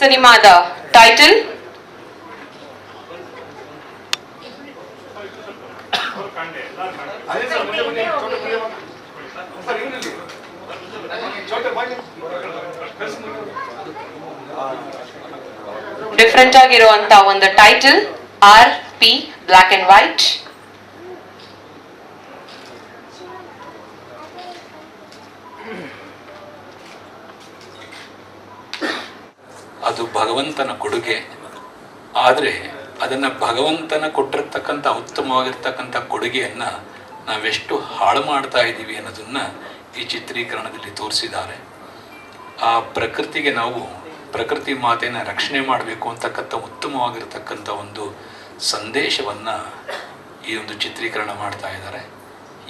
ಸಿನಿಮಾದ title different ಆಗಿರುವಂತ ಒಂದು title R P black and white ಅದು ಭಗವಂತನ ಕೊಡುಗೆ. ಆದರೆ ಅದನ್ನು ಭಗವಂತನ ಕೊಟ್ಟಿರ್ತಕ್ಕಂಥ ಉತ್ತಮವಾಗಿರ್ತಕ್ಕಂಥ ಕೊಡುಗೆಯನ್ನು ನಾವೆಷ್ಟು ಹಾಳು ಮಾಡ್ತಾ ಇದ್ದೀವಿ ಅನ್ನೋದನ್ನು ಈ ಚಿತ್ರೀಕರಣದಲ್ಲಿ ತೋರಿಸಿದ್ದಾರೆ. ಆ ಪ್ರಕೃತಿಗೆ ನಾವು ಪ್ರಕೃತಿ ಮಾತೆಯನ್ನು ರಕ್ಷಣೆ ಮಾಡಬೇಕು ಅಂತಕ್ಕಂಥ ಉತ್ತಮವಾಗಿರ್ತಕ್ಕಂಥ ಒಂದು ಸಂದೇಶವನ್ನು ಈ ಒಂದು ಚಿತ್ರೀಕರಣ ಮಾಡ್ತಾ ಇದ್ದಾರೆ.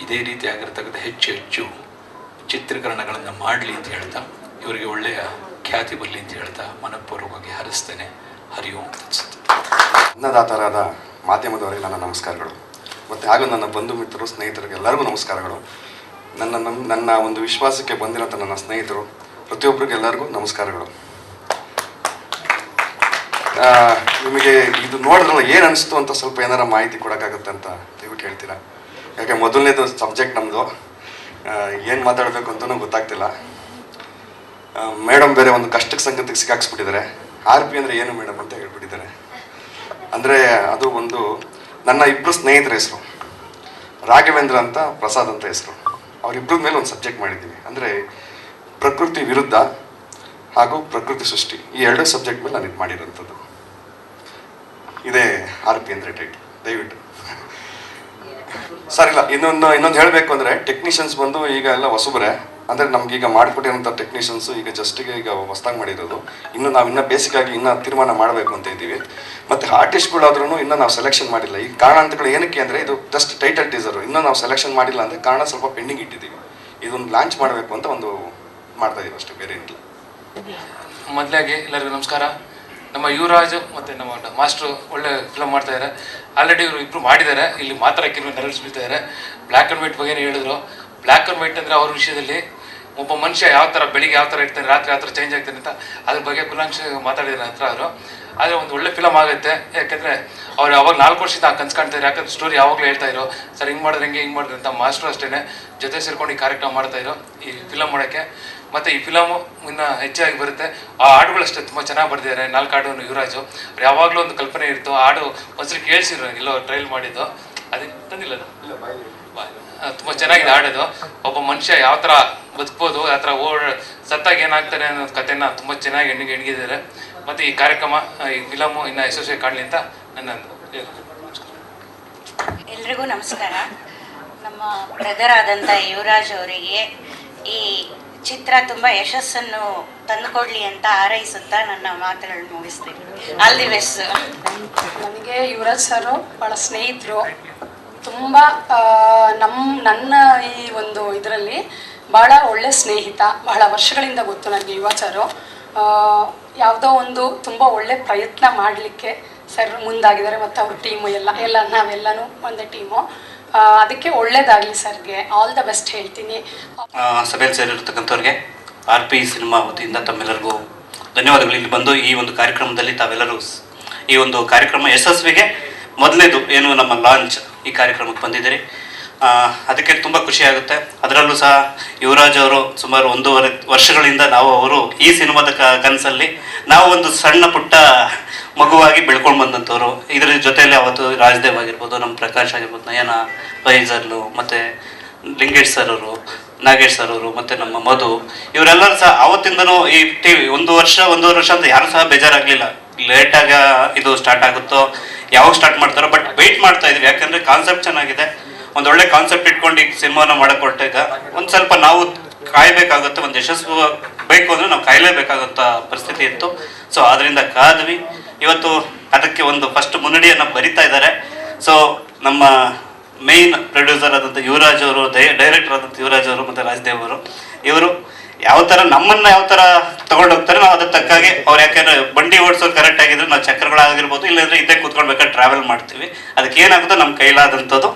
ಇದೇ ರೀತಿಯಾಗಿರ್ತಕ್ಕಂಥ ಹೆಚ್ಚು ಹೆಚ್ಚು ಚಿತ್ರೀಕರಣಗಳನ್ನು ಮಾಡಲಿ ಅಂತ ಹೇಳ್ತಾ ಇವರಿಗೆ ಒಳ್ಳೆಯ ಖ್ಯಾತಿ ಬರಲಿ ಅಂತ ಹೇಳ್ತಾ ಮನಪೂರ್ವಕವಾಗಿ ಹರಿಸ್ತೇನೆ. ಹರಿ ಓಂ ತತ್ಸತ್. ಅನ್ನದಾತರಾದ ಮಾಧ್ಯಮದವರಿಗೆ ನನ್ನ ನಮಸ್ಕಾರಗಳು. ಮತ್ತು ಹಾಗೂ ನನ್ನ ಬಂಧು ಮಿತ್ರರು, ಸ್ನೇಹಿತರಿಗೆ ಎಲ್ಲರಿಗೂ ನಮಸ್ಕಾರಗಳು. ನನ್ನ ನಮ್ಮ ನನ್ನ ಒಂದು ವಿಶ್ವಾಸಕ್ಕೆ ಬಂದಿರೋಂಥ ನನ್ನ ಸ್ನೇಹಿತರು, ಪ್ರತಿಯೊಬ್ಬರಿಗೆ ಎಲ್ಲರಿಗೂ ನಮಸ್ಕಾರಗಳು. ನಿಮಗೆ ಇದು ನೋಡಿದ್ರಲ್ಲ ಏನು ಅನಿಸ್ತು ಅಂತ ಸ್ವಲ್ಪ ಏನಾರ ಮಾಹಿತಿ ಕೊಡೋಕ್ಕಾಗುತ್ತೆ ಅಂತ ದಯವಿಟ್ಟು ಹೇಳ್ತೀರಾ? ಯಾಕೆ ಮೊದಲನೇದು ಸಬ್ಜೆಕ್ಟ್ ನಮ್ಮದು ಏನು ಮಾತಾಡಬೇಕು ಅಂತಲೂ ಗೊತ್ತಾಗ್ತಿಲ್ಲ. ಮೇಡಮ್ ಬೇರೆ ಒಂದು ಕಷ್ಟಕ್ಕೆ ಸಂಗತಿಗೆ ಸಿಕ್ಕಾಕ್ಸ್ಬಿಟ್ಟಿದ್ದಾರೆ. ಆರ್ ಪಿ ಅಂದರೆ ಏನು ಮೇಡಮ್ ಅಂತ ಹೇಳ್ಬಿಟ್ಟಿದ್ದಾರೆ. ಅಂದರೆ ಅದು ಒಂದು ನನ್ನ ಇಬ್ಬರು ಸ್ನೇಹಿತರ ಹೆಸರು. ರಾಘವೇಂದ್ರ ಅಂತ ಪ್ರಸಾದ್ ಅಂತ ಹೆಸರು. ಅವರಿಬ್ಬರ ಮೇಲೆ ಒಂದು ಸಬ್ಜೆಕ್ಟ್ ಮಾಡಿದ್ದೀವಿ ಅಂದರೆ ಪ್ರಕೃತಿ ವಿರುದ್ಧ ಹಾಗೂ ಪ್ರಕೃತಿ ಸೃಷ್ಟಿ. ಈ ಎರಡು ಸಬ್ಜೆಕ್ಟ್ ಮೇಲೆ ನಾನು ಇದು ಮಾಡಿರೋಂಥದ್ದು. ಇದೇ ಆರ್ ಪಿ ಅಂದರೆ ಟೈಟ್ ದಯವಿಟ್ಟು. ಸರ್, ಇಲ್ಲ, ಇನ್ನೊಂದು ಇನ್ನೊಂದು ಹೇಳಬೇಕು ಅಂದರೆ ಟೆಕ್ನಿಷಿಯನ್ಸ್ ಬಂದು ಈಗ ಎಲ್ಲ ಹೊಸಬ್ರೆ. ಅಂದರೆ ನಮ್ಗೆ ಈಗ ಮಾಡಿಕೊಟ್ಟಿರೋಂಥ ಟೆಕ್ನಿಷಿಯನ್ಸ್ ಈಗ ಜಸ್ಟಿಗೆ ಈಗ ಹೊಸ್ದಾಗಿ ಮಾಡಿರೋದು. ಇನ್ನು ನಾವು ಇನ್ನೂ ಬೇಸಿಕ್ ಆಗಿ ಇನ್ನೂ ತೀರ್ಮಾನ ಮಾಡಬೇಕು ಅಂತ ಇದ್ದೀವಿ. ಮತ್ತು ಆರ್ಟಿಸ್ಟ್ಗಳಾದ್ರೂ ಇನ್ನೂ ನಾವು ಸೆಲೆಕ್ಷನ್ ಮಾಡಿಲ್ಲ. ಈ ಕಾರಣಾಂತಗಳು ಏನಕ್ಕೆ ಅಂದರೆ ಇದು ಜಸ್ಟ್ ಟೈಟಲ್ ಟೀಸರು ಇನ್ನೂ ನಾವು ಸೆಲೆಕ್ಷನ್ ಮಾಡಿಲ್ಲ ಅಂದರೆ ಕಾರಣ ಸ್ವಲ್ಪ ಪೆಂಡಿಂಗ್ ಇಟ್ಟಿದ್ದೀವಿ. ಇದೊಂದು ಲಾಂಚ್ ಮಾಡಬೇಕು ಅಂತ ಒಂದು ಮಾಡ್ತಾ ಇದೀವಿ ಅಷ್ಟೇ, ಬೇರೆ ಏನಿಲ್ಲ. ಮೊದಲಾಗಿ ಎಲ್ಲರಿಗೂ ನಮಸ್ಕಾರ. ನಮ್ಮ ಯುವರಾಜ್ ಮತ್ತು ನಮ್ಮ ಮಾಸ್ಟ್ರು ಒಳ್ಳೆ ಫಿಲಮ್ ಮಾಡ್ತಾ ಇದ್ದಾರೆ ಆಲ್ರೆಡಿ ಇವರು ಇಬ್ಬರು ಮಾಡಿದ್ದಾರೆ. ಇಲ್ಲಿ ಮಾತ್ರ ಕೆಲವು ನೆರಳಿಸ್ ಬೀಳ್ತಾ ಬ್ಲ್ಯಾಕ್ ಆ್ಯಂಡ್ ವೈಟ್ ಬಗ್ಗೆ ಹೇಳಿದ್ರು? ಬ್ಲ್ಯಾಕ್ ಆ್ಯಂಡ್ ವೈಟ್ ಅಂದರೆ ಅವ್ರ ವಿಷಯದಲ್ಲಿ ಒಬ್ಬ ಮನುಷ್ಯ ಯಾವ ಥರ ಬೆಳಿಗ್ಗೆ ಯಾವ ಥರ ಇರ್ತಾನೆ, ರಾತ್ರಿ ಯಾವ ಥರ ಚೇಂಜ್ ಆಗ್ತಾನೆ ಅಂತ ಅದ್ರ ಬಗ್ಗೆ ಕುಲಾಂಕ್ಷ ಮಾತಾಡಿದ ಹತ್ರ ಅವರು, ಆದರೆ ಒಂದು ಒಳ್ಳೆ ಫಿಲಮ್ ಆಗುತ್ತೆ. ಯಾಕೆಂದರೆ ಅವ್ರು ಯಾವಾಗ ನಾಲ್ಕು ವರ್ಷದಿಂದ ಕನ್ಸ್ ಕಾಣ್ತಾರೆ ಯಾಕಂದ್ರೆ ಸ್ಟೋರಿ ಯಾವಾಗಲೂ ಹೇಳ್ತಾ ಇರೋ ಸರ್ ಹಿಂಗೆ ಮಾಡಿದ್ರೆ ಹೆಂಗೆ, ಹಿಂಗೆ ಮಾಡಿದ್ರೆ ಅಂತ ಮಾಸ್ಟರ್ ಅಷ್ಟೇ ಜೊತೆ ಸೇರ್ಕೊಂಡು ಈ ಕಾರ್ಯಕ್ರಮ ಮಾಡ್ತಾ ಇರೋ ಈ ಫಿಲಮ್ ಮಾಡೋಕ್ಕೆ. ಮತ್ತು ಈ ಫಿಲಮು ಇನ್ನು ಹೆಚ್ಚಾಗಿ ಬರುತ್ತೆ. ಆ ಹಾಡುಗಳು ಅಷ್ಟೇ ತುಂಬ ಚೆನ್ನಾಗಿ ಬರ್ದಿದ್ದಾರೆ ನಾಲ್ಕು ಹಾಡು ಯುವರಾಜು ಅವ್ರು ಯಾವಾಗಲೂ ಒಂದು ಕಲ್ಪನೆ ಇರ್ತು ಹಾಡು ಒಂದ್ಸರಿ ಕೇಳಿಸಿದ್ರು ಎಲ್ಲೋ ಟ್ರೈಲ್ ಮಾಡಿದ್ದು. ಅದಕ್ಕೆ ತಂದಿಲ್ಲ ಅದು? ಆ, ತುಂಬ ಚೆನ್ನಾಗಿದೆ ಆಡೋದು ಒಬ್ಬ ಮನುಷ್ಯ ಯಾವ ಥರ ಬದುಕ್ಬೋದು ಯಾವ ಥರ ಓಡ್ ಸತ್ತಾಗ ಏನಾಗ್ತಾರೆ ಅನ್ನೋ ಕಥೆನ ತುಂಬ ಚೆನ್ನಾಗಿ ಹೆಣ್ಣಿಗೆ ಹೆಣ್ಗಿದ್ದಾರೆ ಮತ್ತು ಈ ಕಾರ್ಯಕ್ರಮ ಈ ಫಿಲಮು ಇನ್ನ ಯಶಸ್ವಿ ಕಾಣಲಿ ಅಂತ ನನ್ನ ಎಲ್ರಿಗೂ ನಮಸ್ಕಾರ. ನಮ್ಮ ಬ್ರದರ್ ಆದಂತ ಯುವರಾಜ್ ಅವರಿಗೆ ಈ ಚಿತ್ರ ತುಂಬ ಯಶಸ್ಸನ್ನು ತಂದುಕೊಡ್ಲಿ ಅಂತ ಹಾರೈಸುತ್ತಾ ನನ್ನ ಮಾತುಗಳನ್ನು ಮುಗಿಸ್ತೀನಿ. All the best. ನನಗೆ ಯುವರಾಜ್ ಸರು ಭಾಳ ಸ್ನೇಹಿತರು. ತುಂಬ ನಮ್ಮ ನನ್ನ ಈ ಒಂದು ಇದರಲ್ಲಿ ಭಾಳ ಒಳ್ಳೆ ಸ್ನೇಹಿತ ಬಹಳ ವರ್ಷಗಳಿಂದ ಗೊತ್ತು ನನಗೆ ಯುವ ಸರು. ಆ, ಯಾವುದೋ ಒಂದು ತುಂಬ ಒಳ್ಳೆ ಪ್ರಯತ್ನ ಮಾಡಲಿಕ್ಕೆ ಸರ್ ಮುಂದಾಗಿದ್ದಾರೆ. ಮತ್ತು ಅವ್ರ ಟೀಮು ಎಲ್ಲ ಎಲ್ಲ ನಾವೆಲ್ಲನೂ ಒಂದೇ ಟೀಮು ಅದಕ್ಕೆ ಒಳ್ಳೇದಾಗಲಿ ಸರ್ಗೆ. ಆಲ್ ದ ಬೆಸ್ಟ್ ಹೇಳ್ತೀನಿ. ಸಭೆಯಲ್ಲಿ ಸೇರಿರ್ತಕ್ಕಂಥವ್ರಿಗೆ ಆರ್ ಪಿ ಸಿನಿಮಾ ವತಿಯಿಂದ ತಮ್ಮೆಲ್ಲರಿಗೂ ಧನ್ಯವಾದಗಳು. ಇಲ್ಲಿ ಬಂದು ಈ ಒಂದು ಕಾರ್ಯಕ್ರಮದಲ್ಲಿ ತಾವೆಲ್ಲರೂ ಈ ಒಂದು ಕಾರ್ಯಕ್ರಮ ಯಶಸ್ವಿಗೆ ಮೊದಲನೇದು ಏನು ನಮ್ಮ ಲಾಂಚ್ ಈ ಕಾರ್ಯಕ್ರಮಕ್ಕೆ ಬಂದಿದ್ದೀರಿ. ಅದಕ್ಕೆ ತುಂಬ ಖುಷಿ ಆಗುತ್ತೆ. ಅದರಲ್ಲೂ ಸಹ ಯುವರಾಜ್ ಅವರು ಸುಮಾರು ಒಂದೂವರೆ ವರ್ಷಗಳಿಂದ ನಾವು ಅವರು ಈ ಸಿನಿಮಾದ ಕನಸಲ್ಲಿ ನಾವು ಒಂದು ಸಣ್ಣ ಪುಟ್ಟ ಮಗುವಾಗಿ ಬೆಳ್ಕೊಂಡು ಬಂದಂಥವ್ರು. ಇದರ ಜೊತೆಯಲ್ಲಿ ಅವತ್ತು ರಾಜದೇವ್ ಆಗಿರ್ಬೋದು, ನಮ್ಮ ಪ್ರಕಾಶ್ ಆಗಿರ್ಬೋದು, ನಯನ ಪೈಜರ್ಲು ಮತ್ತು ಲಿಂಗೇಶ್ ಸರ್ ಅವರು, ನಾಗೇಶ್ ಸರ್ ಅವರು, ಮತ್ತು ನಮ್ಮ ಮಧು, ಇವರೆಲ್ಲರೂ ಸಹ ಅವತ್ತಿಂದನೂ ಈ ಟಿ ವಿ ಒಂದು ವರ್ಷ, ಒಂದೂವರೆ ವರ್ಷ ಅಂತ ಯಾರು ಸಹ ಬೇಜಾರಾಗಲಿಲ್ಲ. ಲೇಟಾಗ ಇದು ಸ್ಟಾರ್ಟ್ ಆಗುತ್ತೋ, ಯಾವಾಗ ಸ್ಟಾರ್ಟ್ ಮಾಡ್ತಾರೋ ಬಟ್ ವೆಯ್ಟ್ ಮಾಡ್ತಾ ಇದೀವಿ. ಯಾಕಂದರೆ ಕಾನ್ಸೆಪ್ಟ್ ಚೆನ್ನಾಗಿದೆ. ಒಂದು ಒಳ್ಳೆ ಕಾನ್ಸೆಪ್ಟ್ ಇಟ್ಕೊಂಡು ಈ ಸಿನಿಮಾನ ಹೊರಟಾಗ ಒಂದು ಸ್ವಲ್ಪ ನಾವು ಕಾಯಬೇಕಾಗುತ್ತೆ, ಒಂದು ಯಶಸ್ಸು ಬೇಕು ಅಂದ್ರೆ ನಾವು ಕಾಯಲೇಬೇಕಾಗಂತ ಪರಿಸ್ಥಿತಿ ಇತ್ತು. ಸೊ ಅದರಿಂದ ಕಾದ್ವಿ. ಇವತ್ತು ಅದಕ್ಕೆ ಒಂದು ಫಸ್ಟ್ ಮುನ್ನಡಿಯನ್ನು ಬರಿತಾ ಇದ್ದಾರೆ. ಸೊ ನಮ್ಮ ಮೇನ್ ಪ್ರೊಡ್ಯೂಸರ್ ಆದಂತ ಯುವರಾಜ್ ಅವರು ಡೈರೆಕ್ಟರ್ ಆದಂತ ಯುವರಾಜ್ ಅವರು ಮತ್ತು ರಾಜದೇವ್ ಅವರು, ಇವರು ಯಾವ ಥರ ನಮ್ಮನ್ನ ಯಾವ ಥರ ಹೋಗ್ತಾರೆ ನಾವು ಅದ್ರ ತಕ್ಕಾಗೆ ಅವ್ರು ಯಾಕಂದ್ರೆ ಬಂಡಿ ಓಡಿಸೋದು ಕರೆಕ್ಟ್ ಆಗಿದ್ರೆ ನಾವು ಚಕ್ರಗಳಾಗಿರ್ಬೋದು, ಇಲ್ಲಾಂದ್ರೆ ಇದೇ ಕೂತ್ಕೊಳ್ಬೇಕಾದ್ರೆ ಟ್ರಾವೆಲ್ ಮಾಡ್ತೀವಿ. ಅದಕ್ಕೆ ಏನಾಗುತ್ತೋ ನಮ್ಮ ಕೈಲಾದಂಥದ್ದು.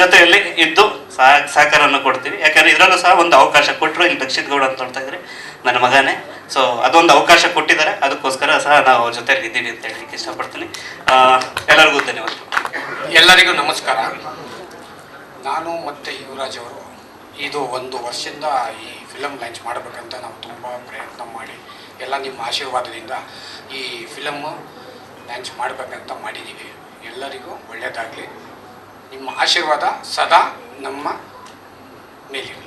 ಜೊತೆಯಲ್ಲಿ ಇದ್ದು ಸಹ ಸಹಕಾರವನ್ನು ಕೊಡ್ತೀವಿ. ಯಾಕಂದ್ರೆ ಇದರಲ್ಲೂ ಸಹ ಒಂದು ಅವಕಾಶ ಕೊಟ್ಟರು ಇಲ್ಲಿ ದಕ್ಷಿತ್ ಗೌಡ ಅಂತ ನೋಡ್ತಾ ಇದ್ರೆ ನನ್ನ ಮಗನೇ. ಸೊ ಅದೊಂದು ಅವಕಾಶ ಕೊಟ್ಟಿದ್ದಾರೆ. ಅದಕ್ಕೋಸ್ಕರ ಸಹ ನಾವು ಅವ್ರ ಜೊತೆ ಇದ್ದೀವಿ ಅಂತ ಹೇಳಲಿಕ್ಕೆ ಇಷ್ಟಪಡ್ತೀನಿ. ಎಲ್ಲರಿಗೂ ಧನ್ಯವಾದ ಎಲ್ಲರಿಗೂ ನಮಸ್ಕಾರ. ನಾನು ಮತ್ತು ಯುವರಾಜ್ ಅವರು ಇದು ಒಂದು ವರ್ಷದಿಂದ ಈ ಫಿಲಮ್ ಲಾಂಚ್ ಮಾಡಬೇಕಂತ ನಾವು ತುಂಬ ಪ್ರಯತ್ನ ಮಾಡಿ, ಎಲ್ಲ ನಿಮ್ಮ ಆಶೀರ್ವಾದದಿಂದ ಈ ಫಿಲಮ್ಮು ಲಾಂಚ್ ಮಾಡಬೇಕಂತ ಮಾಡಿದ್ದೀವಿ. ಎಲ್ಲರಿಗೂ ಒಳ್ಳೆಯದಾಗಲಿ ಆಶೀರ್ವಾದ ಸದಾ ನಮ್ಮ ಮೇಲಿರಲಿ